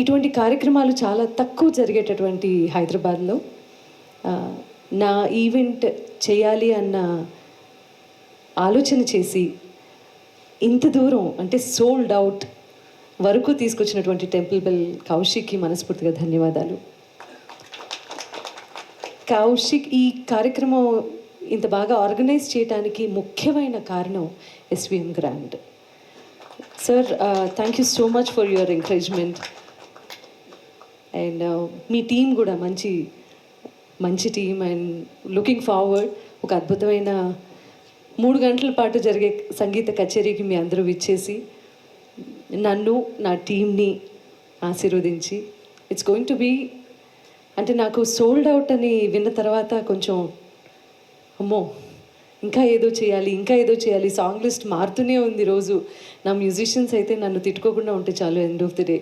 ఇటువంటి కార్యక్రమాలు చాలా తక్కువ జరిగేటటువంటి హైదరాబాద్లో. నా ఈవెంట్ చేయాలి అన్న ఆలోచన చేసి ఇంత దూరం అంటే సోల్డ్ అవుట్ వరకు తీసుకొచ్చినటువంటి టెంపుల్ బెల్ కౌశిక్కి మనస్ఫూర్తిగా ధన్యవాదాలు. కౌశిక్ ఈ కార్యక్రమం ఇంత బాగా ఆర్గనైజ్ చేయడానికి ముఖ్యమైన కారణం SVM grand sir thank you so much for your encouragement and uh, మీ టీం కూడా మంచి మంచి టీం అండ్ లుకింగ్ ఫార్వర్డ్ ఒక అద్భుతమైన మూడు గంటల పాటు జరిగే సంగీత కచేరీకి మీ అందరూ ఇచ్చేసి నన్ను నా టీంని ఆశీర్వదించి. ఇట్స్ గోయింగ్ టు బీ అంటే నాకు సోల్డ్ అవుట్ అని విన్న తర్వాత కొంచెం అమ్మో ఇంకా ఏదో చేయాలి ఇంకా ఏదో చేయాలి. సాంగ్ లిస్ట్ మారుతూనే ఉంది రోజు నా మ్యూజిషియన్స్ అయితే నన్ను తిట్టుకోకుండా ఉంటే చాలు ఎండ్ ఆఫ్ ది డే